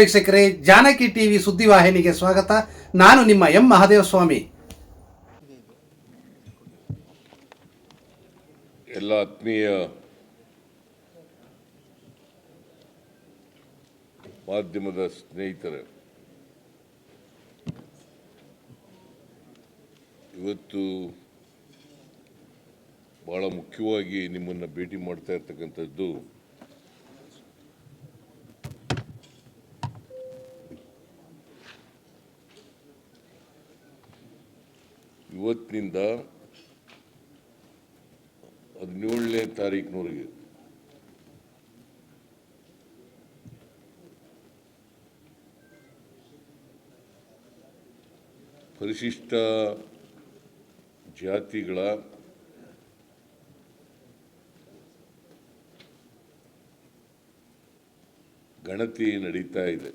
ವೀಕ್ಷಕರೇ, ಜಾನಕಿ ಟಿವಿ ಸುದ್ದಿವಾಹಿನಿಗೆ ಸ್ವಾಗತ. ನಾನು ನಿಮ್ಮ ಎಂ ಮಹಾದೇವ ಸ್ವಾಮಿ ಎಲ್ಲ ಆತ್ಮೀಯ ಮಾಧ್ಯಮದ ಸ್ನೇಹಿತರೆ, ಇವತ್ತು ಬಹಳ ಮುಖ್ಯವಾಗಿ ನಿಮ್ಮನ್ನು ಭೇಟಿ ಮಾಡ್ತಾ ಇರ್ತಕ್ಕಂಥದ್ದು ಇವತ್ತಿನಿಂದ ಹದಿನೇಳನೇ ತಾರೀಕಿನವರೆಗೆ ಪರಿಶಿಷ್ಟ ಜಾತಿಗಳ ಗಣತಿ ನಡೀತಾ ಇದೆ.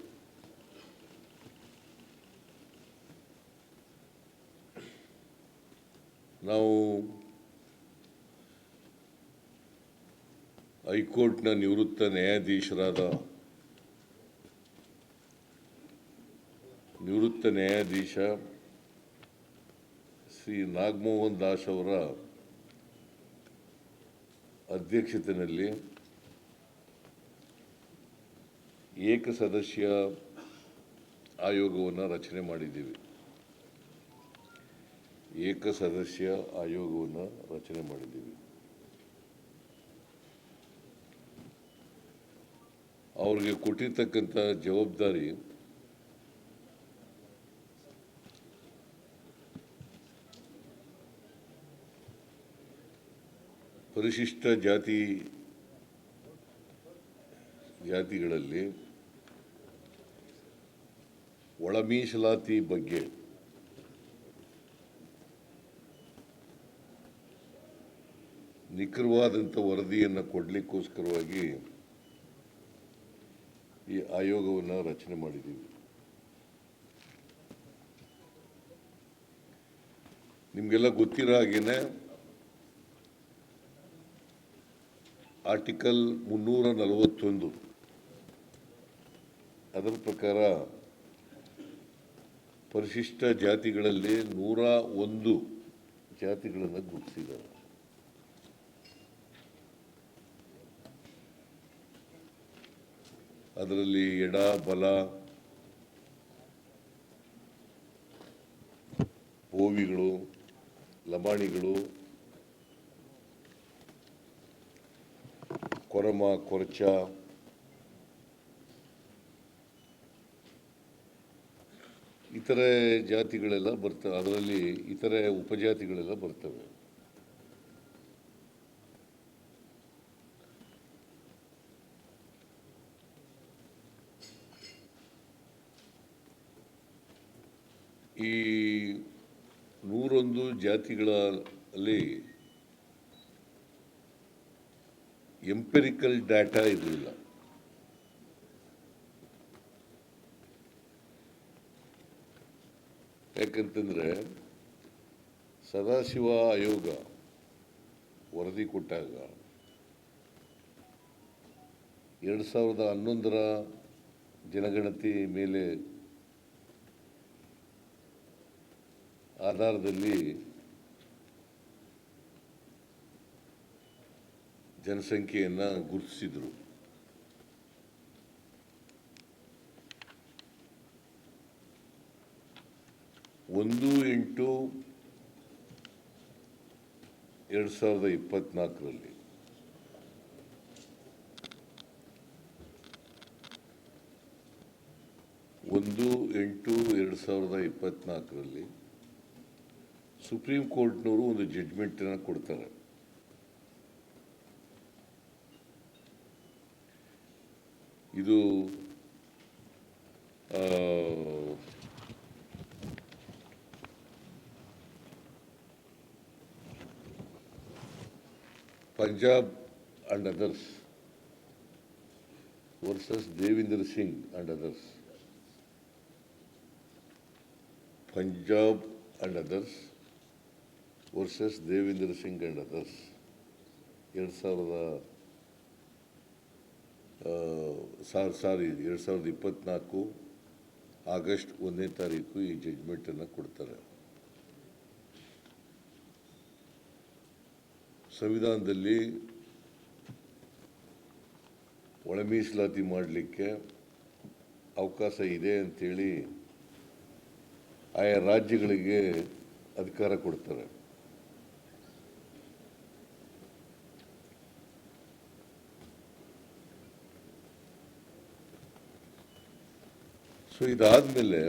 ನಾವು ಹೈಕೋರ್ಟ್ನ ನಿವೃತ್ತ ನ್ಯಾಯಾಧೀಶರಾದ ನಿವೃತ್ತ ನ್ಯಾಯಾಧೀಶ ಶ್ರೀ ನಾಗಮೋಹನ್ ದಾಸ್ ಅವರ ಅಧ್ಯಕ್ಷತೆಯಲ್ಲಿ ಏಕಸದಸ್ಯ ಆಯೋಗವನ್ನು ರಚನೆ ಮಾಡಿದ್ದೀವಿ. ಏಕಸದಸ್ಯ ಆಯೋಗವನ್ನು ರಚನೆ ಮಾಡಿದ್ದೀವಿ. ಅವ್ರಿಗೆ ಕೊಟ್ಟಿರ್ತಕ್ಕಂಥ ಜವಾಬ್ದಾರಿ ಪರಿಶಿಷ್ಟ ಜಾತಿ ಜಾತಿಗಳಲ್ಲಿ ಒಳ ಮೀಸಲಾತಿ ಬಗ್ಗೆ ನಿಖರವಾದಂಥ ವರದಿಯನ್ನು ಕೊಡಲಿಕ್ಕೋಸ್ಕರವಾಗಿ ಈ ಆಯೋಗವನ್ನು ರಚನೆ ಮಾಡಿದ್ದೀವಿ. ನಿಮಗೆಲ್ಲ ಗೊತ್ತಿರೋ ಹಾಗೇನೆ ಆರ್ಟಿಕಲ್ ಮುನ್ನೂರ ನಲವತ್ತೊಂದು ಅದರ ಪ್ರಕಾರ ಪರಿಶಿಷ್ಟ ಜಾತಿಗಳಲ್ಲಿ ನೂರ ಒಂದು ಜಾತಿಗಳನ್ನು ಗುರುತಿಸಿದ್ದಾರೆ. ಅದರಲ್ಲಿ ಎಡ ಬಲ ಹೋವಿಗಳು ಲಬಾಣಿಗಳು ಕೊರಮ ಕೊರಚ ಇತರೆ ಜಾತಿಗಳೆಲ್ಲ ಬರ್ತವೆ ಅದರಲ್ಲಿ ಇತರೆ ಉಪಜಾತಿಗಳೆಲ್ಲ ಬರ್ತವೆ. ಈ ನೂರೊಂದು ಜಾತಿಗಳಲ್ಲಿ ಎಂಪೆರಿಕಲ್ ಡಾಟಾ ಇರಲಿಲ್ಲ. ಯಾಕಂತಂದರೆ ಸದಾಶಿವ ಆಯೋಗ ವರದಿ ಕೊಟ್ಟಾಗ ಎರಡು ಸಾವಿರದ ಹನ್ನೊಂದರ ಜನಗಣತಿ ಮೇಲೆ ಆಧಾರದಲ್ಲಿ ಜನಸಂಖ್ಯೆಯನ್ನು ಗುರುತಿಸಿದರು. ಒಂದು ಎಂಟು ಎರಡು ಸಾವಿರದ ಇಪ್ಪತ್ನಾಲ್ಕರಲ್ಲಿ ಒಂದು ಎಂಟು ಎರಡು ಸಾವಿರದ ಇಪ್ಪತ್ನಾಲ್ಕರಲ್ಲಿ ಸುಪ್ರೀಂ ಕೋರ್ಟ್ನವರು ಒಂದು ಜಡ್ಜ್ಮೆಂಟನ್ನು ಕೊಡ್ತಾರೆ. ಇದು Punjab and others versus Devendra Singh and others Punjab and others versus Devendra Singh and others ಎರಡು ಸಾವಿರದ ಸಾರಿ ಸಾರಿ, ಎರಡು ಸಾವಿರದ ಇಪ್ಪತ್ತ್ನಾಲ್ಕು ಆಗಸ್ಟ್ ಒಂದನೇ ತಾರೀಕು ಈ ಜಡ್ಜ್ಮೆಂಟನ್ನು ಕೊಡ್ತಾರೆ. ಸಂವಿಧಾನದಲ್ಲಿ ಒಳ ಮೀಸಲಾತಿ ಮಾಡಲಿಕ್ಕೆ ಅವಕಾಶ ಇದೆ ಅಂಥೇಳಿ ಆಯಾ ರಾಜ್ಯಗಳಿಗೆ ಅಧಿಕಾರ ಕೊಡ್ತಾರೆ. ಸೊ ಇದಾದಮೇಲೆ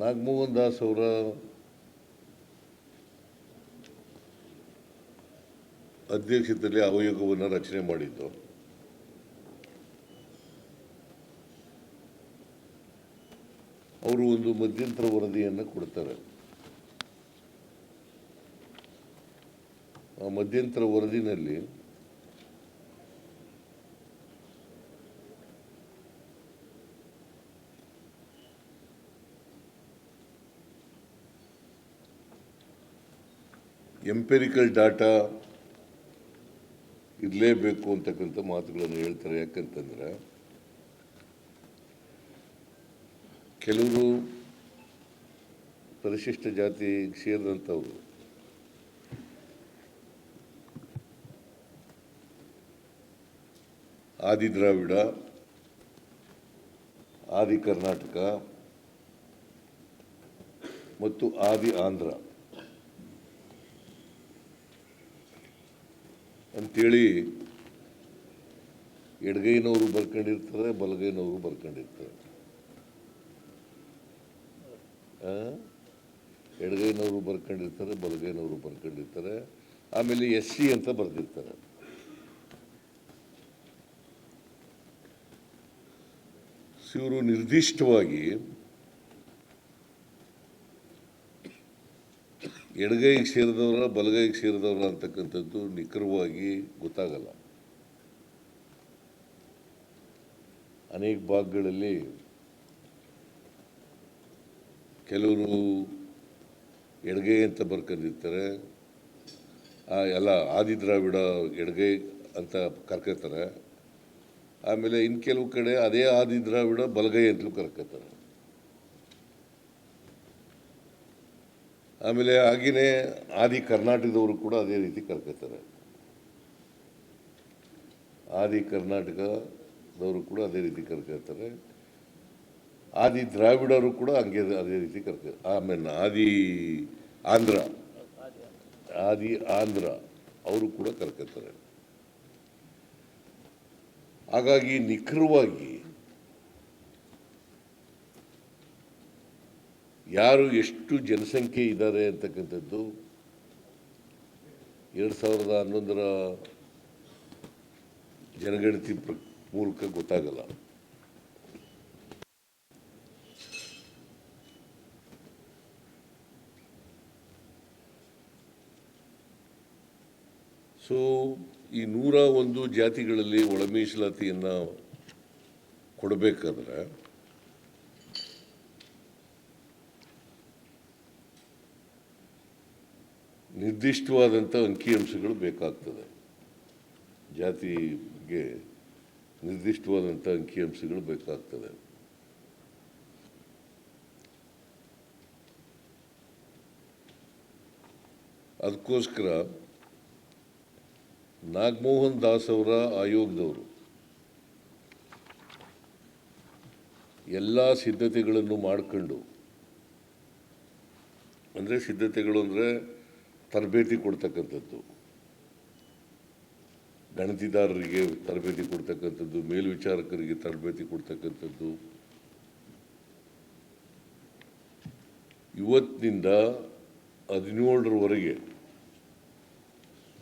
ನಾಗಮೋಹನ್ ದಾಸ್ ಅವರ ಅಧ್ಯಕ್ಷತೆಯಲ್ಲಿ ಆಯೋಗವನ್ನು ರಚನೆ ಮಾಡಿದ್ದು. ಅವರು ಒಂದು ಮಧ್ಯಂತರ ವರದಿಯನ್ನು ಕೊಡ್ತಾರೆ. ಆ ಮಧ್ಯಂತರ ವರದಿನಲ್ಲಿ ಎಂಪೆರಿಕಲ್ ಡಾಟಾ ಇರಲೇಬೇಕು ಅಂತಕ್ಕಂಥ ಮಾತುಗಳನ್ನು ಹೇಳ್ತಾರೆ. ಯಾಕಂತಂದ್ರೆ ಕೆಲವರು ಪರಿಶಿಷ್ಟ ಜಾತಿಗೆ ಸೇರಿದಂಥವ್ರು ಆದಿ ದ್ರಾವಿಡ ಆದಿ ಕರ್ನಾಟಕ ಮತ್ತು ಆದಿ ಆಂಧ್ರ ಅಂತೇಳಿ ಎಡಗೈನವರು ಬರ್ಕೊಂಡಿರ್ತಾರೆ, ಬಲಗೈನವರು ಬರ್ಕೊಂಡಿರ್ತಾರೆ? ಎಡಗೈನವರು ಬರ್ಕೊಂಡಿರ್ತಾರೆ, ಬಲಗೈನವರು ಬರ್ಕೊಂಡಿರ್ತಾರೆ. ಆಮೇಲೆ ಎಸ್ ಸಿ ಅಂತ ಬರೆದಿರ್ತಾರೆ. ಇವರು ನಿರ್ದಿಷ್ಟವಾಗಿ ಎಡಗೈಗೆ ಸೇರಿದವರ, ಬಲಗೈಗೆ ಸೇರಿದವರ ಅಂತಕ್ಕಂಥದ್ದು ನಿಖರವಾಗಿ ಗೊತ್ತಾಗಲ್ಲ. ಅನೇಕ ಭಾಗಗಳಲ್ಲಿ ಕೆಲವರು ಎಡಗೈ ಅಂತ ಬರ್ಕೊಂಡಿರ್ತಾರೆ. ಆ ಎಲ್ಲ ಆದಿ ದ್ರಾವಿಡ ಎಡಗೈ ಅಂತ ಕರ್ಕೋತಾರೆ. ಆಮೇಲೆ ಇನ್ನು ಕೆಲವು ಕಡೆ ಅದೇ ಆದಿ ದ್ರಾವಿಡ ಬಲಗೈ ಅಂತಲೂ ಕರ್ಕೋತಾರೆ. ಆಮೇಲೆ ಹಾಗೆಯೇ ಆದಿ ಕರ್ನಾಟಕದವರು ಕೂಡ ಅದೇ ರೀತಿ ಕರ್ಕೋತಾರೆ. ಆದಿ ಕರ್ನಾಟಕದವರು ಕೂಡ ಅದೇ ರೀತಿ ಕರ್ಕೋತಾರೆ. ಆದಿ ದ್ರಾವಿಡರು ಕೂಡ ಹಂಗೆ ಅದೇ ರೀತಿ ಕರ್ಕ, ಆಮೇಲೆ ಆದಿ ಆಂಧ್ರ ಆದಿ ಆಂಧ್ರ ಅವರು ಕೂಡ ಕರ್ಕೋತಾರೆ. ಹಾಗಾಗಿ ನಿಖರವಾಗಿ ಯಾರು ಎಷ್ಟು ಜನಸಂಖ್ಯೆ ಇದ್ದಾರೆ ಅಂತಕ್ಕಂಥದ್ದು? ಎರಡು ಸಾವಿರದ ಹನ್ನೊಂದರ ಜನಗಣತಿ ಪ್ರ- ಮೂಲಕ ಗೊತ್ತಾಗಲ್ಲ. ಸೊ ಈ ನೂರ ಒಂದು ಜಾತಿಗಳಲ್ಲಿ ಒಳಮೀಸಲಾತಿಯನ್ನು ಕೊಡಬೇಕಾದ್ರೆ ನಿರ್ದಿಷ್ಟವಾದಂಥ ಅಂಕಿಅಂಶಗಳು ಬೇಕಾಗ್ತದೆ. ಜಾತಿಗೆ ನಿರ್ದಿಷ್ಟವಾದಂಥ ಅಂಕಿಅಂಶಗಳು ಬೇಕಾಗ್ತದೆ. ಅದಕ್ಕೋಸ್ಕರ ನಾಗಮೋಹನ್ ದಾಸ್ ಅವರ ಆಯೋಗದವರು ಎಲ್ಲ ಸಿದ್ಧತೆಗಳನ್ನು ಮಾಡಿಕೊಂಡು, ಅಂದರೆ ಸಿದ್ಧತೆಗಳು ಅಂದರೆ ತರಬೇತಿ ಕೊಡ್ತಕ್ಕಂಥದ್ದು. ಗಣತಿದಾರರಿಗೆ ತರಬೇತಿ ಕೊಡ್ತಕ್ಕಂಥದ್ದು ಮೇಲ್ವಿಚಾರಕರಿಗೆ ತರಬೇತಿ ಕೊಡ್ತಕ್ಕಂಥದ್ದು. ಇವತ್ತಿನಿಂದ ಹದಿನೇಳರವರೆಗೆ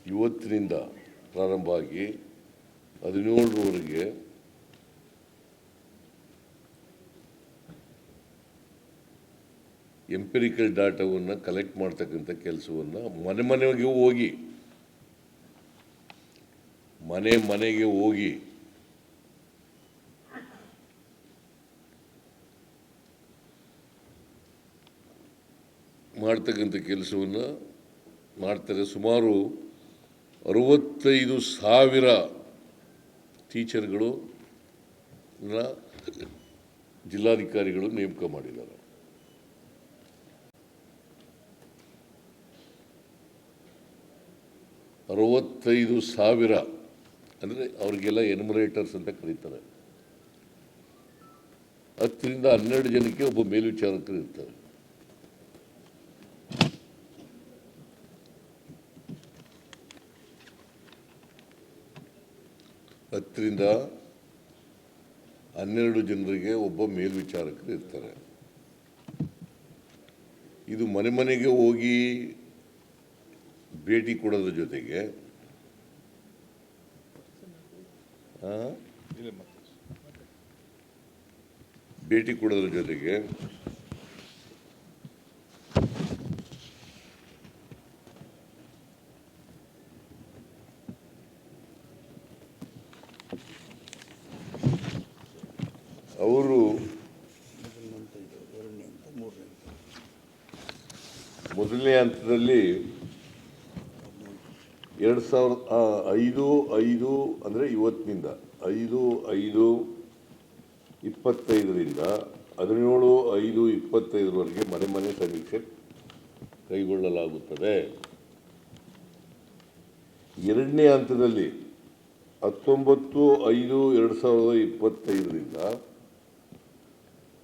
ಇವತ್ತಿನಿಂದ ಪ್ರಾರಂಭ ಆಗಿ ಹದಿನೇಳರವರೆಗೆ ಎಂಪಿರಿಕಲ್ ಡಾಟಾವನ್ನು ಕಲೆಕ್ಟ್ ಮಾಡ್ತಕ್ಕಂಥ ಕೆಲಸವನ್ನು ಮನೆ ಮನೆಗೆ ಹೋಗಿ, ಮನೆ ಮನೆಗೆ ಹೋಗಿ ಮಾಡ್ತಕ್ಕಂಥ ಕೆಲಸವನ್ನು ಮಾಡ್ತಾರೆ. ಸುಮಾರು ಅರುವತ್ತೈದು ಸಾವಿರ ಟೀಚರ್ಗಳು ಜಿಲ್ಲಾಧಿಕಾರಿಗಳು ನೇಮಕ ಮಾಡಿದ್ದಾರೆ. ಅರವತ್ತೈದು ಸಾವಿರ ಅಂದರೆ ಅವರಿಗೆಲ್ಲ ಎನ್ಮರೇಟರ್ಸ್ ಅಂತ ಕರೀತಾರೆ. ಹತ್ತರಿಂದ ಹನ್ನೆರಡು ಜನಕ್ಕೆ ಒಬ್ಬ ಮೇಲ್ವಿಚಾರಕರು ಇರ್ತಾರೆ. ಹತ್ತರಿಂದ ಹನ್ನೆರಡು ಜನರಿಗೆ ಒಬ್ಬ ಮೇಲ್ವಿಚಾರಕರು ಇರ್ತಾರೆ. ಇದು ಮನೆ ಮನೆಗೆ ಹೋಗಿ ಭೇಟಿ ಕೊಡೋದ್ರ ಜೊತೆಗೆ? ಭೇಟಿ ಕೊಡೋದ್ರ ಜೊತೆಗೆ ಅವರು ಮೊದಲನೇ ಹಂತದಲ್ಲಿ ಎರಡು ಸಾವಿರದ ಆ, ಐದು ಐದು ಅಂದರೆ ಇವತ್ತಿನಿಂದ. ಐದು ಐದು, ಇಪ್ಪತ್ತೈದರಿಂದ ಹದಿನೇಳು, ಐದು, ಇಪ್ಪತ್ತೈದರವರೆಗೆ ಮನೆ ಮನೆ ಸಮೀಕ್ಷೆ ಕೈಗೊಳ್ಳಲಾಗುತ್ತದೆ. ಎರಡನೇ ಹಂತದಲ್ಲಿ ಹತ್ತೊಂಬತ್ತು, ಐದು, ಎರಡು ಸಾವಿರದ ಇಪ್ಪತ್ತೈದರಿಂದ,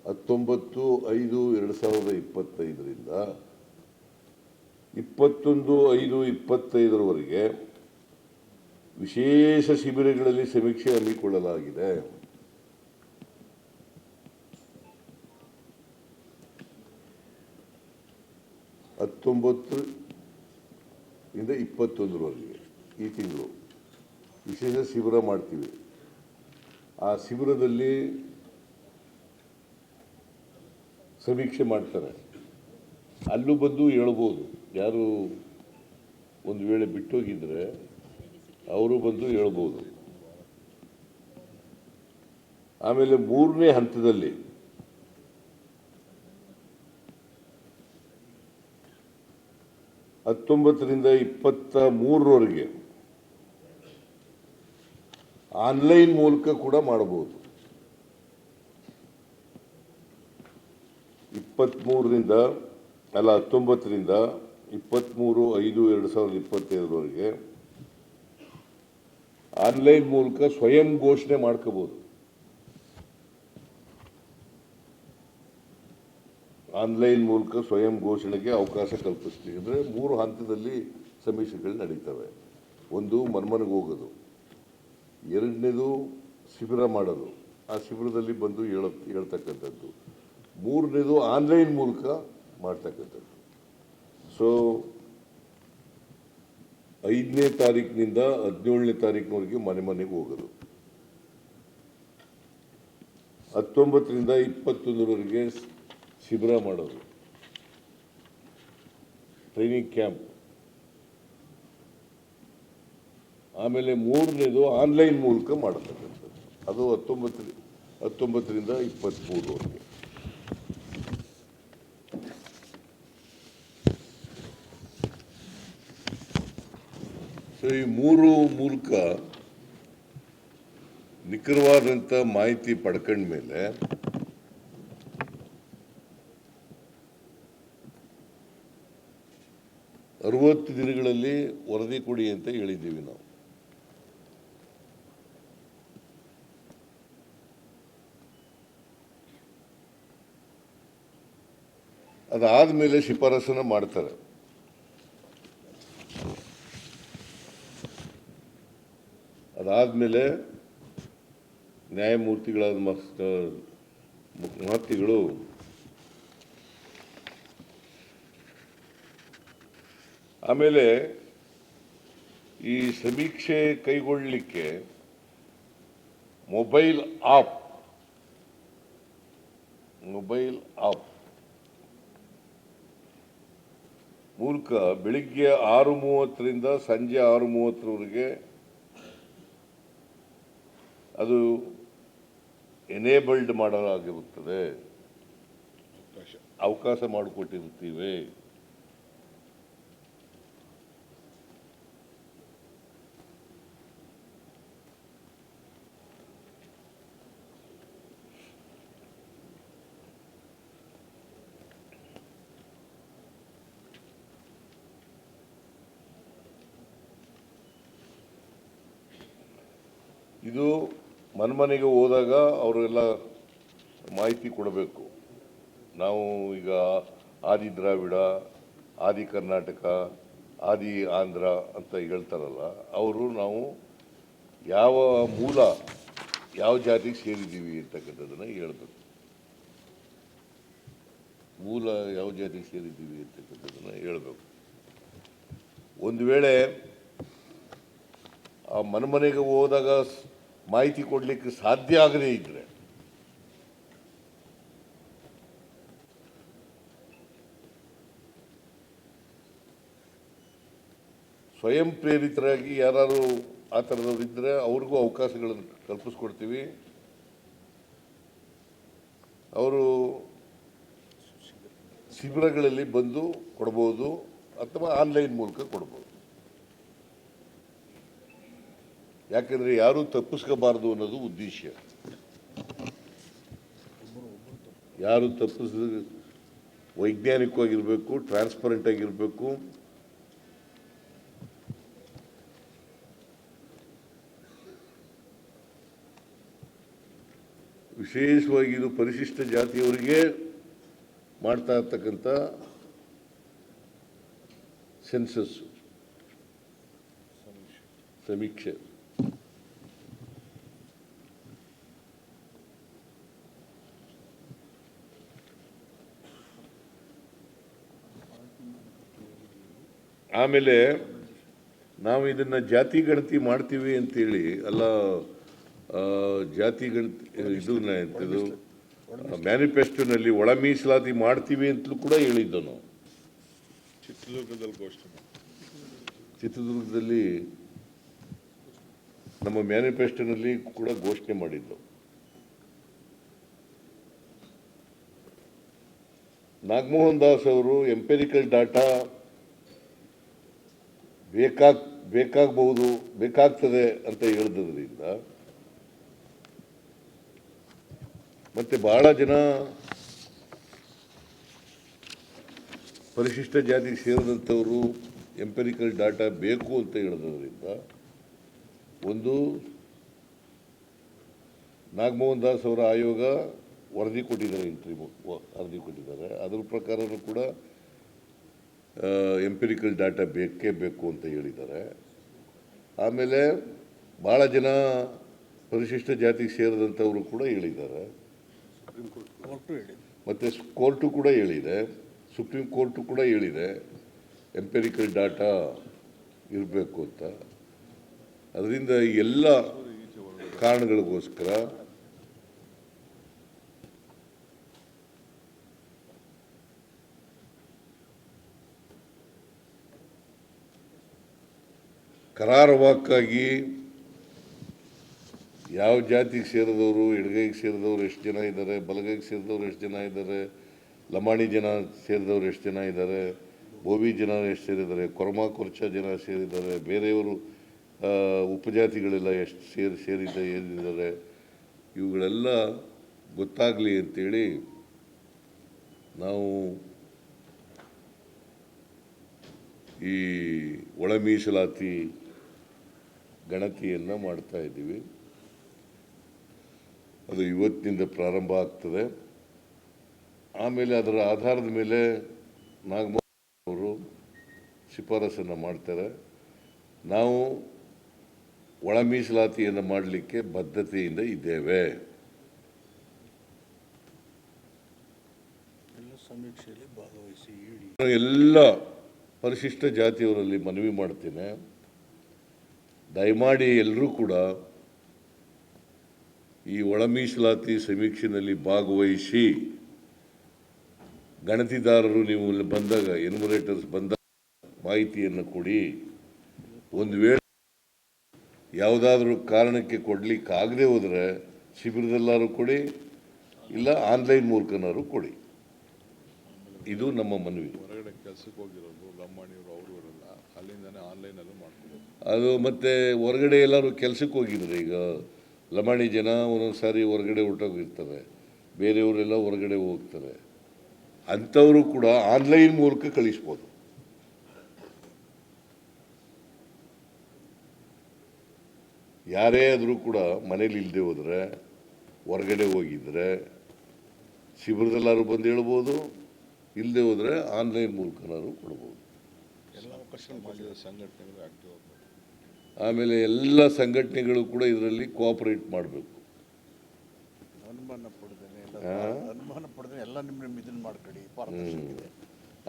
ಹತ್ತೊಂಬತ್ತು, ಐದು, ಎರಡು ಸಾವಿರದ ಇಪ್ಪತ್ತೈದರಿಂದ, ಇಪ್ಪತ್ತೊಂದು, ಐದು, ಇಪ್ಪತ್ತೈದರವರೆಗೆ ವಿಶೇಷ ಶಿಬಿರಗಳಲ್ಲಿ ಸಮೀಕ್ಷೆ ಹಮ್ಮಿಕೊಳ್ಳಲಾಗಿದೆ. ಹತ್ತೊಂಬತ್ತು ಇಂದ ಇಪ್ಪತ್ತೊಂದರವರೆಗೆ ಈ ತಿಂಗಳು ವಿಶೇಷ ಶಿಬಿರ ಮಾಡ್ತೀವಿ. ಆ ಶಿಬಿರದಲ್ಲಿ ಸಮೀಕ್ಷೆ ಮಾಡ್ತಾರೆ. ಅಲ್ಲೂ ಬಂದು ಹೇಳ್ಬೋದು. ಯಾರು ಒಂದು ವೇಳೆ ಬಿಟ್ಟೋಗಿದ್ರೆ ಅವರು ಬಂದು ಹೇಳ್ಬೋದು. ಆಮೇಲೆ ಮೂರನೇ ಹಂತದಲ್ಲಿ ಹತ್ತೊಂಬತ್ತರಿಂದ ಇಪ್ಪತ್ತ ಮೂರರವರೆಗೆ ಆನ್ಲೈನ್ ಮೂಲಕ ಕೂಡ ಮಾಡಬಹುದು. ಇಪ್ಪತ್ತ್ಮೂರರಿಂದ ಅಲ್ಲ ಹತ್ತೊಂಬತ್ತರಿಂದ ಇಪ್ಪತ್ತ್ಮೂರು ಐದು ಎರಡು ಸಾವಿರದ ಇಪ್ಪತ್ತೈದರವರೆಗೆ ಆನ್ಲೈನ್ ಮೂಲಕ ಸ್ವಯಂ ಘೋಷಣೆ ಮಾಡ್ಕೋಬೋದು. ಆನ್ಲೈನ್ ಮೂಲಕ ಸ್ವಯಂ ಘೋಷಣೆಗೆ ಅವಕಾಶ ಕಲ್ಪಿಸ್ತೀವಿ. ಅಂದರೆ ಮೂರು ಹಂತದಲ್ಲಿ ಸಮೀಕ್ಷೆಗಳು ನಡೀತವೆ. ಒಂದು ಮನ್ಮನೆಗೆ ಹೋಗೋದು. ಎರಡನೇದು ಶಿಬಿರ ಮಾಡೋದು. ಆ ಶಿಬಿರದಲ್ಲಿ ಬಂದು ಹೇಳ ಹೇಳ್ತಕ್ಕಂಥದ್ದು. ಮೂರನೇದು ಆನ್ಲೈನ್ ಮೂಲಕ ಮಾಡ್ತಕ್ಕಂಥದ್ದು. ಸೊ ಐದನೇ ತಾರೀಕಿನಿಂದ ಹದಿನೇಳನೇ ತಾರೀಕಿನವರೆಗೆ ಮನೆ ಮನೆಗೆ ಹೋಗೋದು. ಹತ್ತೊಂಬತ್ತರಿಂದ ಇಪ್ಪತ್ತೊಂದರವರೆಗೆ ಶಿಬಿರ ಮಾಡೋದು. ಟ್ರೈನಿಂಗ್ ಕ್ಯಾಂಪ್ ಆಮೇಲೆ ಮೂರನೇದು ಆನ್ಲೈನ್ ಮೂಲಕ ಮಾಡತಕ್ಕಂಥದ್ದು. ಅದು ಹತ್ತೊಂಬತ್ತು ಹತ್ತೊಂಬತ್ತರಿಂದ ಇಪ್ಪತ್ತ್ಮೂರವರೆಗೆ ಈ ಮೂರು ಮೂಲಕ ನಿಖರವಾದಂಥ ಮಾಹಿತಿ ಪಡ್ಕೊಂಡ ಮೇಲೆ ಅರವತ್ತು ದಿನಗಳಲ್ಲಿ ವರದಿ ಕೊಡಿ ಅಂತ ಹೇಳಿದ್ದೀವಿ ನಾವು. ಅದಾದ ಮೇಲೆ ಶಿಫಾರಸನ್ನು ಮಾಡ್ತಾರೆ. ಅದಾದಮೇಲೆ ನ್ಯಾಯಮೂರ್ತಿಗಳಾದ ಮಸ್ತ ಮಹತ್ತಿಗಳು ಆಮೇಲೆ ಈ ಸಮೀಕ್ಷೆ ಕೈಗೊಳ್ಳಲಿಕ್ಕೆ ಮೊಬೈಲ್ ಆಪ್ ಮೊಬೈಲ್ ಆಪ್ ಮೂಲಕ ಬೆಳಿಗ್ಗೆ ಆರು ಮೂವತ್ತರಿಂದ ಸಂಜೆ ಆರು ಮೂವತ್ತರವರೆಗೆ ಅದು ಎನೇಬಲ್ಡ್ ಮಾಡಲಾಗಿರುತ್ತದೆ. ಅವಕಾಶ ಮಾಡಿಕೊಟ್ಟಿರುತ್ತೀವಿ. ಇದು ಮನ್ಮನೆಗೆ ಹೋದಾಗ ಅವರೆಲ್ಲ ಮಾಹಿತಿ ಕೊಡಬೇಕು. ನಾವು ಈಗ ಆದಿ ದ್ರಾವಿಡ, ಆದಿ ಕರ್ನಾಟಕ, ಆದಿ ಆಂಧ್ರ ಅಂತ ಹೇಳ್ತಾರಲ್ಲ, ಅವರು ನಾವು ಯಾವ ಮೂಲ, ಯಾವ ಜಾತಿಗೆ ಸೇರಿದ್ದೀವಿ ಅಂತಕ್ಕಂಥದ್ದನ್ನು ಹೇಳಬೇಕು. ಮೂಲ ಯಾವ ಜಾತಿಗೆ ಸೇರಿದ್ದೀವಿ ಅಂತಕ್ಕಂಥದ್ದನ್ನು ಹೇಳಬೇಕು. ಒಂದು ವೇಳೆ ಆ ಮನೆಮನೆಗೆ ಹೋದಾಗ ಮಾಹಿತಿ ಕೊಡಲಿಕ್ಕೆ ಸಾಧ್ಯ ಆಗದೇ ಇದ್ರೆ. ಸ್ವಯಂ ಪ್ರೇರಿತರಾಗಿ ಯಾರು ಆ ಥರದವ್ರು ಇದ್ದರೆ ಅವ್ರಿಗೂ ಅವಕಾಶಗಳನ್ನು ಕಲ್ಪಿಸ್ಕೊಡ್ತೀವಿ. ಅವರು ಶಿಬಿರಗಳಲ್ಲಿ ಬಂದು ಕೊಡ್ಬೋದು ಅಥವಾ ಆನ್ಲೈನ್ ಮೂಲಕ ಕೊಡ್ಬೋದು. ಯಾಕೆಂದರೆ ಯಾರೂ ತಪ್ಪಿಸ್ಕೋಬಾರ್ದು ಅನ್ನೋದು ಉದ್ದೇಶ. ಯಾರು ತಪ್ಪಿಸ್ ವೈಜ್ಞಾನಿಕವಾಗಿರಬೇಕು ಟ್ರಾನ್ಸ್ಪರೆಂಟ್ ಆಗಿರಬೇಕು, ವಿಶೇಷವಾಗಿ ಇದು ಪರಿಶಿಷ್ಟ ಜಾತಿಯವರಿಗೆ ಮಾಡ್ತಾ ಇರ್ತಕ್ಕಂಥ ಸೆನ್ಸಸ್ ಸಮೀಕ್ಷೆ. ಆಮೇಲೆ ನಾವು ಇದನ್ನು ಜಾತಿ ಗಣತಿ ಮಾಡ್ತೀವಿ ಅಂತೇಳಿ ಅಲ್ಲ ಜಾತಿ ಗಣತಿ ಇದು ಇದು ಮ್ಯಾನಿಫೆಸ್ಟೋನಲ್ಲಿ ಒಳ ಮೀಸಲಾತಿ ಮಾಡ್ತೀವಿ ಅಂತಲೂ ಕೂಡ ಹೇಳಿದ್ದು ನಾವು. ಚಿತ್ರದುರ್ಗದಲ್ಲಿ ಘೋಷಣೆ. ಚಿತ್ರದುರ್ಗದಲ್ಲಿ ನಮ್ಮ ಮ್ಯಾನಿಫೆಸ್ಟೋನಲ್ಲಿ ಕೂಡ ಘೋಷಣೆ ಮಾಡಿದ್ದು. ನಾಗಮೋಹನ್ ದಾಸ್ ಅವರು ಎಂಪೆರಿಕಲ್ ಡಾಟಾ ಬೇಕಾಗ್ ಬೇಕಾಗಬಹುದು, ಬೇಕಾಗ್ತದೆ ಅಂತ ಹೇಳಿದ್ರಿಂದ ಮತ್ತೆ ಬಹಳ ಜನ ಪರಿಶಿಷ್ಟ ಜಾತಿಗೆ ಸೇರಿದಂಥವರು ಎಂಪೆರಿಕಲ್ ಡಾಟಾ ಬೇಕು ಅಂತ ಹೇಳಿದ್ರಿಂದ ಒಂದು ನಾಗಮೋಹನ್ ದಾಸ್ ಅವರ ಆಯೋಗ ವರದಿ ಕೊಟ್ಟಿದ್ದಾರೆ ಇಂಟ್ರಿ ವರದಿ ಕೊಟ್ಟಿದ್ದಾರೆ. ಅದರ ಪ್ರಕಾರನೂ ಕೂಡ ಎಂಪೆರಿಕಲ್ ಡಾಟಾ ಬೇಕೇ ಬೇಕು ಅಂತ ಹೇಳಿದ್ದಾರೆ. ಆಮೇಲೆ ಭಾಳ ಜನ ಪರಿಶಿಷ್ಟ ಜಾತಿಗೆ ಸೇರಿದಂಥವರು ಕೂಡ ಹೇಳಿದ್ದಾರೆ. ಮತ್ತು ಕೋರ್ಟು ಕೂಡ ಹೇಳಿದೆ. ಸುಪ್ರೀಂ ಕೋರ್ಟು ಕೂಡ ಹೇಳಿದೆ. ಎಂಪೆರಿಕಲ್ ಡಾಟಾ ಇರಬೇಕು ಅಂತ. ಅದರಿಂದ ಎಲ್ಲ ಕಾರಣಗಳಿಗೋಸ್ಕರ ಕರಾರವಾಕ್ಕಾಗಿ ಯಾವ ಜಾತಿಗೆ ಸೇರಿದವರು ಎಡಗೈಗೆ ಸೇರಿದವರು ಎಷ್ಟು ಜನ ಇದ್ದಾರೆ, ಬಲಗೈಗೆ ಸೇರಿದವರು ಎಷ್ಟು ಜನ ಇದ್ದಾರೆ, ಲಮಾಣಿ ಜನ ಸೇರಿದವರು ಎಷ್ಟು ಜನ ಇದ್ದಾರೆ ಬೋವಿ ಜನ ಎಷ್ಟು ಸೇರಿದ್ದಾರೆ, ಕೊರಮಾ ಕೊರ್ಚ ಜನ ಸೇರಿದ್ದಾರೆ, ಬೇರೆಯವರು ಉಪಜಾತಿಗಳೆಲ್ಲ ಎಷ್ಟು ಸೇರಿ, ಸೇರಿದ್ದ ಏನಿದ್ದಾರೆ ಇವುಗಳೆಲ್ಲ ಗೊತ್ತಾಗಲಿ ಅಂತೇಳಿ ನಾವು ಈ ಒಳ ಮೀಸಲಾತಿ ಗಣತಿಯನ್ನು ಮಾಡ್ತಾ ಇದ್ದೀವಿ. ಅದು ಇವತ್ತಿನಿಂದ ಪ್ರಾರಂಭ ಆಗ್ತದೆ. ಆಮೇಲೆ ಅದರ ಆಧಾರದ ಮೇಲೆ ನಾಗಮೋಹನ್ ಅವರು ಶಿಫಾರಸನ್ನು ಮಾಡ್ತಾರೆ. ನಾವು ಒಳ ಮೀಸಲಾತಿಯನ್ನು ಮಾಡಲಿಕ್ಕೆ ಬದ್ಧತೆಯಿಂದ ಇದ್ದೇವೆ. ಎಲ್ಲ ಸಮೀಕ್ಷೆಯಲ್ಲಿ ಭಾಗವಹಿಸಿ ಇಡಿ. ಎಲ್ಲ ಪರಿಶಿಷ್ಟ ಜಾತಿಯವರಲ್ಲಿ ಮನವಿ ಮಾಡ್ತೇನೆ. ದಯಮಾಡಿ ಎಲ್ಲರೂ ಕೂಡ ಈ ಒಳ ಮೀಸಲಾತಿ ಸಮೀಕ್ಷೆಯಲ್ಲಿ ಭಾಗವಹಿಸಿ ಗಣತಿದಾರರು ನೀವು ಬಂದಾಗ ಎನ್ಯುಮರೇಟರ್ಸ್ ಬಂದಾಗ ಮಾಹಿತಿಯನ್ನು ಕೊಡಿ. ಒಂದು ವೇಳೆ ಯಾವುದಾದ್ರೂ ಕಾರಣಕ್ಕೆ ಕೊಡ್ಲಿಕ್ಕೆ ಆಗದೆ ಹೋದರೆ ಶಿಬಿರದಲ್ಲಾದ್ರೂ ಕೊಡಿ, ಇಲ್ಲ ಆನ್ಲೈನ್ ಮೂಲಕನಾದ್ರೂ ಕೊಡಿ. ಇದು ನಮ್ಮ ಮನವಿ. ಹೊರಗಡೆ ಕೆಲಸಕ್ಕೆ ಹೋಗಿರೋದು ಲಂಬಾಣಿಯವರು ಅವರು ಇರಲ್ಲ. ಅಲ್ಲಿಂದಾನೆ ಆನ್ಲೈನಲ್ಲೂ ಮಾಡ್ಕೋಬೋದು. ಅದು ಮತ್ತೆ ಹೊರಗಡೆ ಎಲ್ಲರೂ ಕೆಲಸಕ್ಕೆ ಹೋಗಿದ್ರು ಈಗ. ಲಮಾಣಿ ಜನ ಒಂದೊಂದು ಸಾರಿ ಹೊರಗಡೆ ಹೊರಟೋಗಿರ್ತಾರೆ. ಬೇರೆಯವರೆಲ್ಲ ಹೊರಗಡೆ ಹೋಗ್ತಾರೆ. ಅಂಥವರು ಕೂಡ ಆನ್ಲೈನ್ ಮೂಲಕ ಕಳಿಸ್ಬೋದು. ಯಾರೇ ಆದರೂ ಕೂಡ ಮನೇಲಿ ಇಲ್ಲದೆ ಹೋದರೆ, ಹೊರಗಡೆ ಹೋಗಿದ್ರೆ ಶಿಬಿರದಲ್ಲಾರು ಬಂದು ಹೇಳ್ಬೋದು ಇಲ್ಲದೆ ಹೋದರೆ ಆನ್ಲೈನ್ ಮೂಲಕನಾದ್ರು ಕೊಡ್ಬೋದು. ಎಲ್ಲ ಅವಕಾಶ ಮಾಡಿದ ಸಂಘಟನೆಗಳು ಆಕ್ಟಿವ್ ಆಮೇಲೆ ಎಲ್ಲ ಸಂಘಟನೆಗಳು ಕೂಡ ಇದರಲ್ಲಿ ಕೋಆಪರೇಟ್ ಮಾಡಬೇಕು.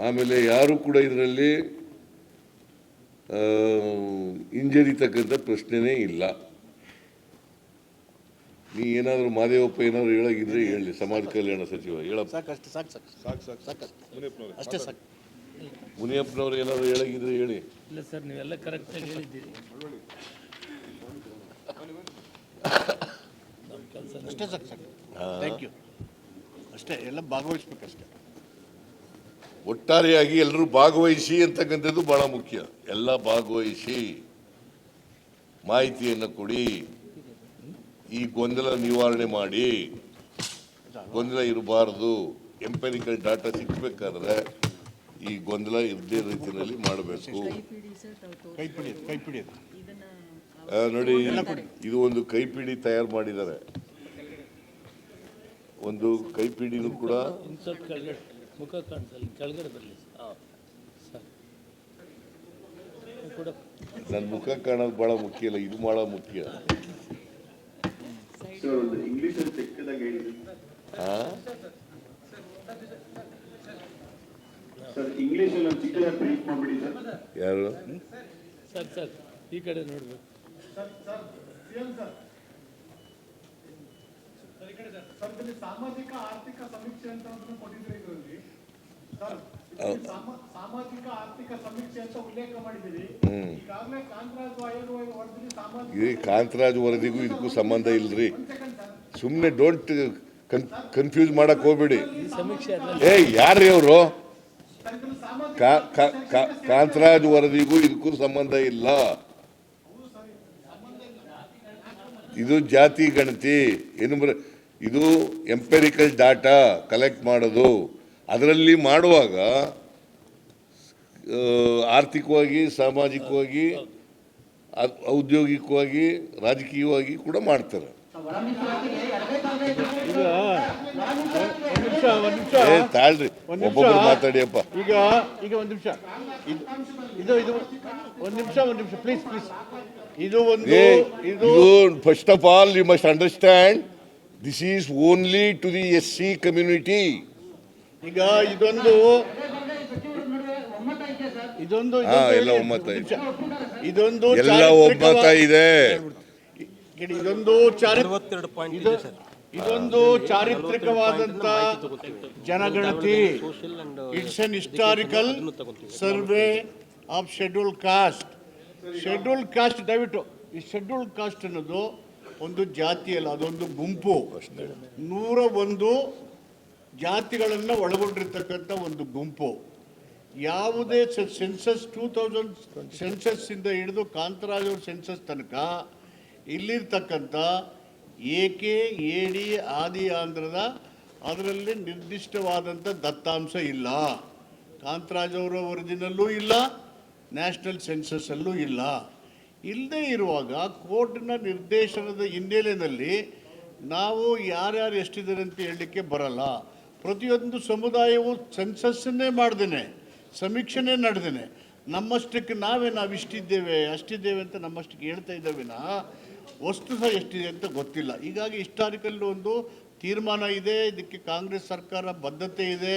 ಆಮೇಲೆ ಯಾರು ಕೂಡ ಇದರಲ್ಲಿ ಹಿಂಜರಿತಕ್ಕಂಥ ಪ್ರಶ್ನೆನೇ ಇಲ್ಲ. ನೀ ಏನಾದರೂ ಮಾದೇವಪ್ಪ ಏನಾದರೂ ಹೇಳಿದ್ರೆ ಹೇಳಿ ಸಮಾಜ ಕಲ್ಯಾಣ ಸಚಿವ ಹೇಳಪ್ಪ. ಸಾಕು ಅಷ್ಟೇ ಸಾಕು ಸಾಕು. ಸಾಕು ಸಾಕು ಅಷ್ಟೇ ಸಾಕು. ಮುನಿಯಪ್ಪನವ್ರು ಏನಾದ್ರು ಹೇಳಿದ್ರೆ ಹೇಳಿ. ಇಲ್ಲ ಸರ್ ನೀವೆಲ್ಲ ಕರೆಕ್ಟಾಗಿ ಹೇಳಿದ್ದೀರಿ. ನಮ್ಮ ಕೆಲಸ ಅಷ್ಟೇ ಸರ್ ಥ್ಯಾಂಕ್ ಯು ಅಷ್ಟೇ ಎಲ್ಲ ಭಾಗವಹಿಸ್ಬೇಕಷ್ಟೇ. ಒಟ್ಟಾರೆಯಾಗಿ ಎಲ್ಲರೂ ಭಾಗವಹಿಸಿ ಅಂತಕ್ಕಂಥದ್ದು ಬಹಳ ಮುಖ್ಯ. ಎಲ್ಲ ಭಾಗವಹಿಸಿ ಮಾಹಿತಿಯನ್ನು ಕೊಡಿ. ಈ ಗೊಂದಲ ನಿವಾರಣೆ ಮಾಡಿ. ಗೊಂದಲ ಇರಬಾರ್ದು. ಎಂಪೆರಿಕಲ್ ಡಾಟಾ ಸಿಗ್ಬೇಕಾದ್ರೆ ಈ ಗೊಂದಲ ಇರದೇ ರೀತಿಯಲ್ಲಿ ಮಾಡಬೇಕು. ನೋಡಿ ಇದು ಒಂದು ಕೈಪಿಡಿ ತಯಾರು ಮಾಡಿದ್ದಾರೆ. ಒಂದು ಕೈಪಿಡಿನೂ ಕೂಡ ನನ್ನ ಮುಖ ಕಾಣೋದು ಬಹಳ ಮುಖ್ಯ ಇಲ್ಲ ಇದು ಬಹಳ ಮುಖ್ಯ. ಯಾರು? ಸರ್ ಸರ್ ಈ ಕಡೆ ನೋಡ್ಬೇಕು. ಸಾಮಾಜಿಕ ಆರ್ಥಿಕ ಸಮೀಕ್ಷೆ ಅಂತ ಒಂದು ಕೊಟ್ಟಿದ್ರೆ ಇದರಲ್ಲಿ. ಸರ್ ಸಾಮಾಜಿಕ ಆರ್ಥಿಕ ಸಮೀಕ್ಷೆ ಅಂತ ಉಲ್ಲೇಖ. ಈಗಾಗಲೇ ಕಾಂತರಾಜ್ ವರದಿಲಿ ಸಾಮಾಜಿಕ ಈ ಕಾಂತರಾಜ್ ವರದಿಗೂ ಇದಕ್ಕೂ ಸಂಬಂಧ ಇಲ್ರಿ. ಸುಮ್ಮನೆ ಡೋಂಟ್ ಕನ್ಫ್ಯೂಸ್ ಮಾಡಕ್ ಹೋಗ್ಬೇಡಿ. ಈ ಸಮೀಕ್ಷೆ ಅದರಲ್ಲಿ ಏ ಯಾರ್ರಿ ಅವರು? ಕಾಂತರಾಜ್ ವರದಿಗೂ ಇದಕ್ಕೂ ಸಂಬಂಧ ಇಲ್ಲ. ಇದು ಜಾತಿ ಗಣತಿ. ಏನು ಇದು ಎಂಪೆರಿಕಲ್ ಡಾಟಾ ಕಲೆಕ್ಟ್ ಮಾಡೋದು. ಅದರಲ್ಲಿ ಮಾಡುವಾಗ ಆರ್ಥಿಕವಾಗಿ, ಸಾಮಾಜಿಕವಾಗಿ ಔದ್ಯೋಗಿಕವಾಗಿ, ರಾಜಕೀಯವಾಗಿ ಕೂಡ ಮಾಡ್ತಾರೆ. ನಿಮಿಷ ಒಂದ್ ನಿಮಿಷ. ಏ ತಾಳ್ರಿ. ಒಂದ್ ನಿಮಿಷ. ಒಬ್ಬೊಬ್ರು ಮಾತಾಡಿಯಪ್ಪ. ಈಗ ಈಗ ಒಂದು ನಿಮಿಷ. ಇದು ಇದು ಇದು ಒಂದು ನಿಮಿಷ ಒಂದು ನಿಮಿಷ. ಪ್ಲೀಸ್ ಪ್ಲೀಸ್ ಇದು ಒಂದು ಏ ಇದು ಇದು first of all you must understand this is only to the S C community ಈಗ ಇದೊಂದು ಇದೊಂದು ಹಾ, ಇದೊಂದು ಎಲ್ಲ ಹೇಳಿ, ಒಮ್ಮತ ಇದೆ. ನಿಮಿಷ. ಇದೊಂದು ಎಲ್ಲ ಚಾರಿತ್ರಿಕವಾ- ಒಮ್ಮತ ಇದೆ. ಕೇಳಿ, ಇದೊಂದು ಚಾರಿ ಇದು ಇದೊಂದು ಚಾರಿತ್ರಿಕವಾದಂತ ಜನಗಣತಿ. It's an historical survey of schedule caste schedule caste ದಯವಿಟ್ಟು ಈ ಶೆಡ್ಯೂಲ್ ಕಾಸ್ಟ್ ಅನ್ನೋದು ಒಂದು ಜಾತಿಯಲ್ಲ ಅದೊಂದು ಗುಂಪು. ನೂರ ಒಂದು ಜಾತಿಗಳನ್ನು ಒಳಗೊಂಡಿರ್ತಕ್ಕಂಥ ಒಂದು ಗುಂಪು. ಯಾವುದೇ ಸೆನ್ಸಸ್ ಟೂ ತೌಸಂಡ್ ಸೆನ್ಸಸ್ಸಿಂದ ಹಿಡಿದು ಕಾಂತರಾಜ್ ಅವ್ರ ಸೆನ್ಸಸ್ ತನಕ ಇಲ್ಲಿರ್ತಕ್ಕಂಥ ಏಕೆ ಏಡಿ ಆದಿ ಆಂಧ್ರದ ಅದರಲ್ಲಿ ನಿರ್ದಿಷ್ಟವಾದಂಥ ದತ್ತಾಂಶ ಇಲ್ಲ? ಕಾಂತರಾಜ್ ಅವರ ವರದಿನಲ್ಲೂ ಇಲ್ಲ, ನ್ಯಾಷನಲ್ ಸೆನ್ಸಸ್ಸಲ್ಲೂ ಇಲ್ಲ. ಇಲ್ಲದೇ ಇರುವಾಗ ಕೋರ್ಟ್ನ ನಿರ್ದೇಶನದ ಹಿನ್ನೆಲೆಯಲ್ಲಿ ನಾವು ಯಾರ್ಯಾರು ಎಷ್ಟಿದ್ದಾರೆ ಅಂತ ಹೇಳಲಿಕ್ಕೆ ಬರಲ್ಲ. ಪ್ರತಿಯೊಂದು ಸಮುದಾಯವು ಸೆನ್ಸಸ್ಸನ್ನೇ ಮಾಡ್ದೇನೆ, ಸಮೀಕ್ಷೆನೇ ನಡೆದೇನೆ ನಮ್ಮಷ್ಟಕ್ಕೆ ನಾವೇ ನಾವು ಇಷ್ಟಿದ್ದೇವೆ ಅಷ್ಟಿದ್ದೇವೆ ಅಂತ ನಮ್ಮಷ್ಟಕ್ಕೆ ಹೇಳ್ತಾ ಇದ್ದೇವೆನಾ ವಸ್ತು ಸಹ ಎಷ್ಟಿದೆ ಅಂತ ಗೊತ್ತಿಲ್ಲ. ಹೀಗಾಗಿ ಹಿಸ್ಟಾರಿಕಲ್ ಒಂದು ತೀರ್ಮಾನ ಇದೆ. ಇದಕ್ಕೆ ಕಾಂಗ್ರೆಸ್ ಸರ್ಕಾರ ಬದ್ಧತೆ ಇದೆ.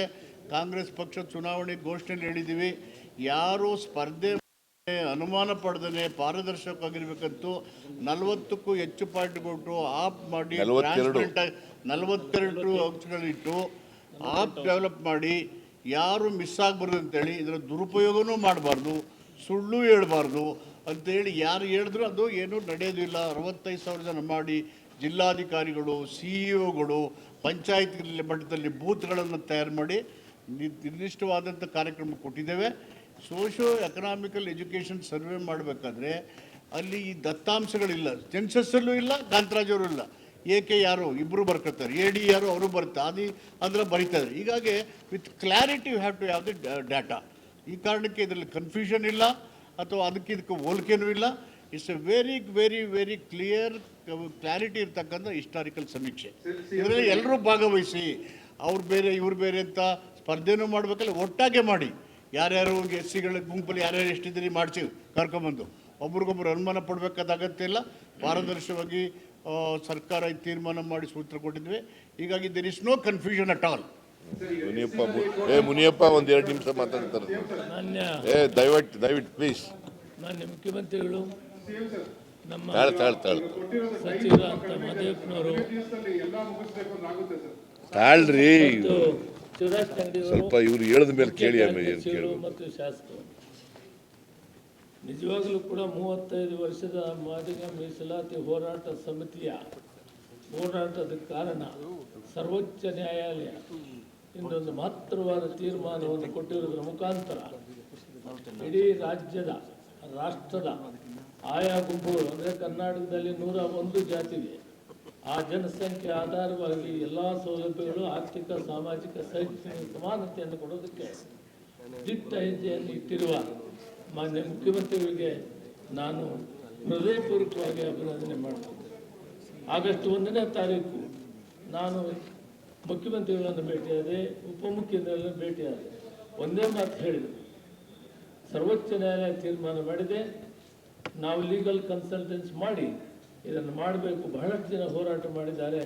ಕಾಂಗ್ರೆಸ್ ಪಕ್ಷ ಚುನಾವಣೆ ಘೋಷಣೆ ಹೇಳಿದ್ದೀವಿ. ಯಾರು ಸ್ಪರ್ಧೆ ಅನುಮಾನ ಪಡೆದೇ ಪಾರದರ್ಶಕವಾಗಿರ್ಬೇಕಂತೂ ನಲವತ್ತಕ್ಕೂ ಹೆಚ್ಚು ಪಾಯಿಂಟ್ ಕೊಟ್ಟು ಆಪ್ ಮಾಡಿ ನಲವತ್ತೆರಡು. ಅಂಶಗಳಿಟ್ಟು ಆಪ್ ಡೆವಲಪ್ ಮಾಡಿ ಯಾರು ಮಿಸ್ ಆಗಬಾರ್ದು ಅಂತೇಳಿ ಇದರ ದುರುಪಯೋಗನೂ ಮಾಡಬಾರ್ದು ಸುಳ್ಳು ಹೇಳ್ಬಾರ್ದು ಅಂತೇಳಿ ಯಾರು ಹೇಳಿದ್ರು ಅದು ಏನೂ ನಡೆಯೋದಿಲ್ಲ. ಅರವತ್ತೈದು ಸಾವಿರ ಜನ ಮಾಡಿ ಜಿಲ್ಲಾಧಿಕಾರಿಗಳು ಸಿ ಇ ಒಗಳು ಪಂಚಾಯತ್ ಮಟ್ಟದಲ್ಲಿ ಬೂತ್ಗಳನ್ನು ತಯಾರು ಮಾಡಿ ನಿರ್ದಿಷ್ಟವಾದಂಥ ಕಾರ್ಯಕ್ರಮ ಕೊಟ್ಟಿದ್ದೇವೆ. ಸೋಷೋ ಎಕನಾಮಿಕಲ್ ಎಜುಕೇಷನ್ ಸರ್ವೆ ಮಾಡಬೇಕಾದ್ರೆ ಅಲ್ಲಿ ಈ ದತ್ತಾಂಶಗಳಿಲ್ಲ. ಜೆನ್ಸಸ್ಸಲ್ಲೂ ಇಲ್ಲ ಕಾಂತರಾಜವರು ಇಲ್ಲ. ಏಕೆ ಯಾರು ಇಬ್ಬರು ಬರ್ಕೊತಾರೆ ಎ ಡಿ ಯಾರು ಅವರು ಬರ್ತಾರೆ ಅದು, ಅಂದ್ರೆ ಬರೀತಾರೆ ಹೀಗಾಗಿ with clarity you have to have the data. ಈ ಕಾರಣಕ್ಕೆ ಇದರಲ್ಲಿ ಕನ್ಫ್ಯೂಷನ್ ಇಲ್ಲ. ಅಥವಾ ಅದಕ್ಕೆ ಇದಕ್ಕೆ ಹೋಲಿಕೆನೂ ಇಲ್ಲ. It's a very very very clear clarity ಇರ್ತಕ್ಕಂಥ ಹಿಸ್ಟಾರಿಕಲ್ ಸಮೀಕ್ಷೆ. ಇದರಲ್ಲಿ ಎಲ್ಲರೂ ಭಾಗವಹಿಸಿ, ಅವ್ರು ಬೇರೆ, ಇವ್ರು ಬೇರೆ ಅಂತ ಸ್ಪರ್ಧೆನೂ ಮಾಡಬೇಕಲ್ಲ, ಒಟ್ಟಾಗೆ ಮಾಡಿ. ಯಾರ್ಯಾರು ಎಸ್ ಸಿಗಳ ಗುಂಪಲ್ಲಿ ಯಾರ್ಯಾರು ಎಷ್ಟಿದ್ದೀರಿ ಮಾಡಿಸಿ ಕರ್ಕೊಂಬಂದು. ಒಬ್ರಿಗೊಬ್ರು ಅನುಮಾನ ಪಡಬೇಕಾದ ಅಗತ್ಯ ಇಲ್ಲ. ಪಾರದರ್ಶವಾಗಿ ಸರ್ಕಾರ ತೀರ್ಮಾನ ಮಾಡಿ ಸೂತ್ರ ಕೊಟ್ಟಿದ್ವಿ. ಹೀಗಾಗಿ there is no confusion at all Muniyappa ಏ ಮುನಿಯಪ್ಪ ಒಂದ್ ಎರಡು ನಿಮಿಷ ಮಾತಾಡ್ತಾರೆ. ಮಾನ್ಯ. ಏ ದಯವಿಟ್ಟು ದಯವಿಟ್ಟು ಪ್ಲೀಸ್ ಮಾನ್ಯ ಮುಖ್ಯಮಂತ್ರಿಗಳು ನಮ್ಮ ತಾಳ್ ತಾಳ್ ಮಹದೇವಪ್ಪನವರು ಮುಗಿಸ್ಬೇಕು ಅಂತ ಸರ್ ತಾಳ್ರಿ. ತಂಗಡಿಯವರು ಸ್ವಲ್ಪ ಇವ್ರು ಹೇಳಿದ ಮೇಲೆ ಕೇಳಿ ಆಮೇಲೆ ಏನು ಕೇಳಿ ಮತ್ತು ಶಾಸಕರು. ನಿಜವಾಗಲೂ ಕೂಡ ಮೂವತ್ತೈದು ವರ್ಷದ ಮಾದಿಗ ಮೀಸಲಾತಿ ಹೋರಾಟ ಸಮಿತಿಯ ಹೋರಾಟದ ಕಾರಣ ಸರ್ವೋಚ್ಚ ನ್ಯಾಯಾಲಯ ಇನ್ನೊಂದು ಮಹತ್ತರವಾದ ತೀರ್ಮಾನವನ್ನು ಕೊಟ್ಟಿರುವುದರ ಮುಖಾಂತರ ಇಡೀ ರಾಜ್ಯದ ರಾಷ್ಟ್ರದ ಆಯಾ ಗುಂಪುಗಳು ಅಂದರೆ ಕರ್ನಾಟಕದಲ್ಲಿ ನೂರ ಒಂದು ಜಾತಿಗೆ ಆ ಜನಸಂಖ್ಯೆ ಆಧಾರವಾಗಿ ಎಲ್ಲ ಸೌಲಭ್ಯಗಳು ಆರ್ಥಿಕ ಸಾಮಾಜಿಕ ಶೈಕ್ಷಣಿಕ ಸಮಾನತೆಯನ್ನು ಕೊಡೋದಕ್ಕೆ ದಿಟ್ಟ ಹೆಜ್ಜೆಯನ್ನು ಇಟ್ಟಿರುವ ಮಾನ್ಯ ಮುಖ್ಯಮಂತ್ರಿಗಳಿಗೆ ನಾನು ಹೃದಯಪೂರ್ವಕವಾಗಿ ಅಭಿನಂದನೆ ಮಾಡ್ತೇನೆ. ಆಗಸ್ಟ್ ಒಂದನೇ ತಾರೀಕು ನಾನು ಮುಖ್ಯಮಂತ್ರಿಗಳನ್ನು ಭೇಟಿಯಾದೆ ಉಪಮುಖ್ಯಮಂತ್ರಿಗಳನ್ನು ಭೇಟಿಯಾದೆ ಒಂದೇ ಮಾತು ಹೇಳಿದರು ಸರ್ವೋಚ್ಚ ನ್ಯಾಯಾಲಯ ತೀರ್ಮಾನ ಮಾಡಿದೆ. ನಾವು ಲೀಗಲ್ ಕನ್ಸಲ್ಟೆನ್ಸ್ ಮಾಡಿ ಇದನ್ನು ಮಾಡಬೇಕು. ಬಹಳಷ್ಟು ಜನ ಹೋರಾಟ ಮಾಡಿದ್ದಾರೆ.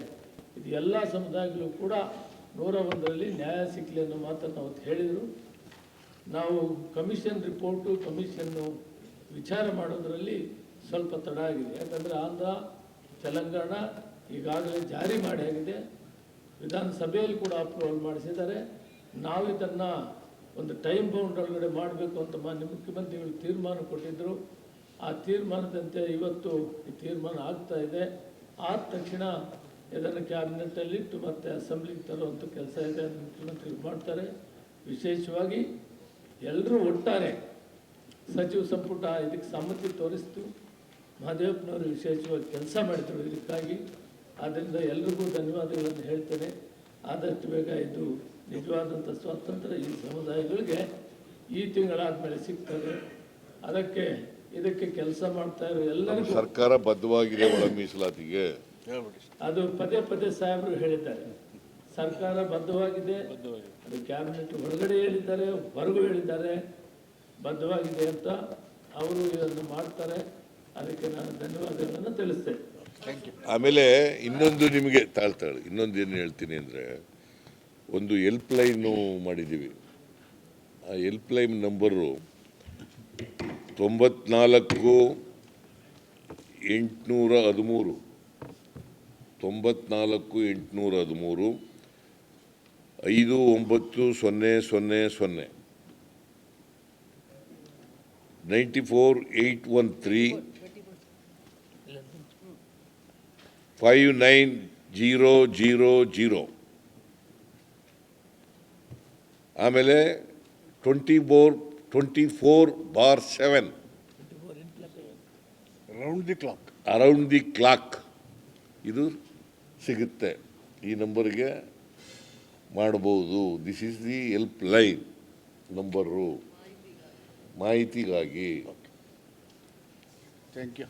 ಇದು ಎಲ್ಲ ಸಮುದಾಯಗಳು ಕೂಡ ನೂರ ಒಂದರಲ್ಲಿ ನ್ಯಾಯ ಸಿಕ್ಕಲಿ ಅನ್ನೋ ಮಾತನ್ನು ಅವತ್ತು ಹೇಳಿದರು. ನಾವು ಕಮಿಷನ್ ರಿಪೋರ್ಟು ಕಮಿಷನ್ನು ವಿಚಾರ ಮಾಡೋದರಲ್ಲಿ ಸ್ವಲ್ಪ ತಡ ಆಗಿದೆ. ಯಾಕಂದರೆ ಆಂಧ್ರ, ತೆಲಂಗಾಣ ಈಗಾಗಲೇ ಜಾರಿ ಮಾಡಿ ಆಗಿದೆ. ವಿಧಾನಸಭೆಯಲ್ಲಿ ಕೂಡ ಅಪ್ರೂವಲ್ ಮಾಡಿಸಿದ್ದಾರೆ. ನಾವು ಇದನ್ನು ಒಂದು ಟೈಮ್ ಬೌಂಡ್ ಒಳಗಡೆ ಮಾಡಬೇಕು ಅಂತ ಮಾನ್ಯ ಮುಖ್ಯಮಂತ್ರಿಗಳು ತೀರ್ಮಾನ ಕೊಟ್ಟಿದ್ದರು ಆ ತೀರ್ಮಾನದಂತೆ ಇವತ್ತು ಈ ತೀರ್ಮಾನ ಆಗ್ತಾ ಇದೆ. ಆದ ತಕ್ಷಣ ಇದನ್ನು ಕ್ಯಾಬಿನೆಟ್ಟಲ್ಲಿ ಇಟ್ಟು ಮತ್ತೆ ಅಸೆಂಬ್ಲಿಗೆ ತರುವಂಥ ಕೆಲಸ ಇದೆ ಅಂತ ಮುಖ್ಯಮಂತ್ರಿಗಳು ಮಾಡ್ತಾರೆ. ವಿಶೇಷವಾಗಿ ಎಲ್ಲರೂ ಒಟ್ಟಾರೆ ಸಚಿವ ಸಂಪುಟ ಇದಕ್ಕೆ ಸಮ್ಮತಿ ತೋರಿಸ್ತು. ಮಹದೇವಪ್ಪನವರು ವಿಶೇಷವಾಗಿ ಕೆಲಸ ಮಾಡಿದರು ಇದಕ್ಕಾಗಿ. ಆದ್ದರಿಂದ ಎಲ್ರಿಗೂ ಧನ್ಯವಾದಗಳನ್ನು ಹೇಳ್ತೇನೆ. ಆದಷ್ಟು ಬೇಗ ಇದು ನಿಜವಾದಂಥ ಸ್ವಾತಂತ್ರ್ಯ ಈ ಸಮುದಾಯಗಳಿಗೆ ಈ ತಿಂಗಳಾದಮೇಲೆ ಸಿಗ್ತದೆ. ಅದಕ್ಕೆ ಇದಕ್ಕೆ ಕೆಲಸ ಮಾಡ್ತಾ ಇರೋ ಎಲ್ಲರಿಗೂ ಸರ್ಕಾರ ಬದ್ಧವಾಗಿದೆ ಒಳ ಮೀಸಲಾತಿಗೆ. ಅದು ಪದೇ ಪದೇ ಸಾಹೇಬರು ಹೇಳಿದ್ದಾರೆ. ಸರ್ಕಾರ ಬದ್ಧವಾಗಿದೆ. ಅದು ಕ್ಯಾಬಿನೆಟ್ ಒಳಗಡೆ ಹೇಳಿದ್ದಾರೆ ಹೊರಗೂ ಹೇಳಿದ್ದಾರೆ. ಬದ್ಧವಾಗಿದೆ ಅಂತ ಅವರು ಇದನ್ನು ಮಾಡ್ತಾರೆ. ಅದಕ್ಕೆ ನಾನು ಧನ್ಯವಾದಗಳನ್ನು ತಿಳಿಸ್ತೇನೆ. ಆಮೇಲೆ ಇನ್ನೊಂದು ನಿಮಗೆ ತಾಳ್ತಾಳೆ, ಇನ್ನೊಂದು ಏನು ಹೇಳ್ತೀನಿ ಅಂದರೆ, ಒಂದು ಹೆಲ್ಪ್ ಲೈನು ಮಾಡಿದ್ದೀವಿ ಆ ಹೆಲ್ಪ್ ಲೈನ್ ನಂಬರು ತೊಂಬತ್ನಾಲ್ಕು ಎಂಟುನೂರ ಹದಿಮೂರು. ತೊಂಬತ್ನಾಲ್ಕು ಎಂಟುನೂರ ಹದಿಮೂರು, ಐದು ಒಂಬತ್ತು ಸೊನ್ನೆ ಸೊನ್ನೆ ಸೊನ್ನೆ. Ninety four eight one three five nine zero zero zero ಆಮೇಲೆ twenty four twenty four bar seven round the clock around the clock ಇದು ಸಿಗುತ್ತೆ. ಈ ನಂಬರ್ಗೆ ಮಾಡ್ಬೋದು. This is the helpline number ಮಾಹಿತಿಗಾಗಿ. Thank you